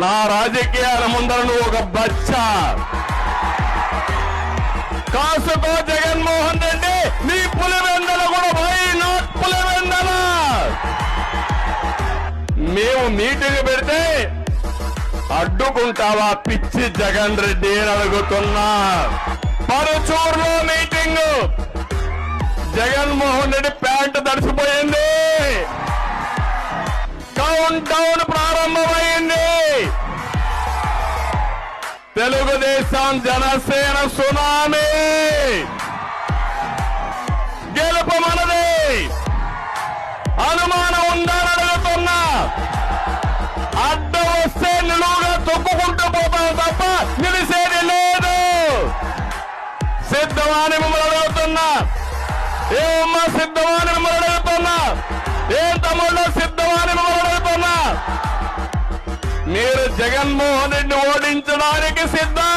నా రాజకీయాల ముందర నువ్వు ఒక బచ్చా. కాసుకో జగన్మోహన్ రెడ్డి నీ పులివెందల కూడా పోయి నా పులివెందల. మేము మీటింగ్ పెడితే అడ్డుకుంటావా పిచ్చి జగన్ రెడ్డి అని అడుగుతున్నా. పరుచూరులో మీటింగ్. జగన్మోహన్ రెడ్డి ప్యాంటు తడిసిపోయింది. కౌంట్ డౌన్ ప్రారంభం. తెలుగుదేశం జనసేన సునామీ. గెలుపు మనది. అనుమానం ఉందని అడుగుతున్నా. అడ్డం వస్తే నిలువుగా తొక్కుకుంటూ పోతాం తప్ప నిలిసేది లేదు. సిద్ధమాని మిమ్మల్ని అడుగుతున్నా. ఏమమ్మా సిద్ధమాని మిమ్మల్ని అడుగుతున్నా? ఏం తమ్ముళ్ళు సిద్ధమని జగన్మోహన్ రెడ్డి ఓడించడానికి సిద్ధం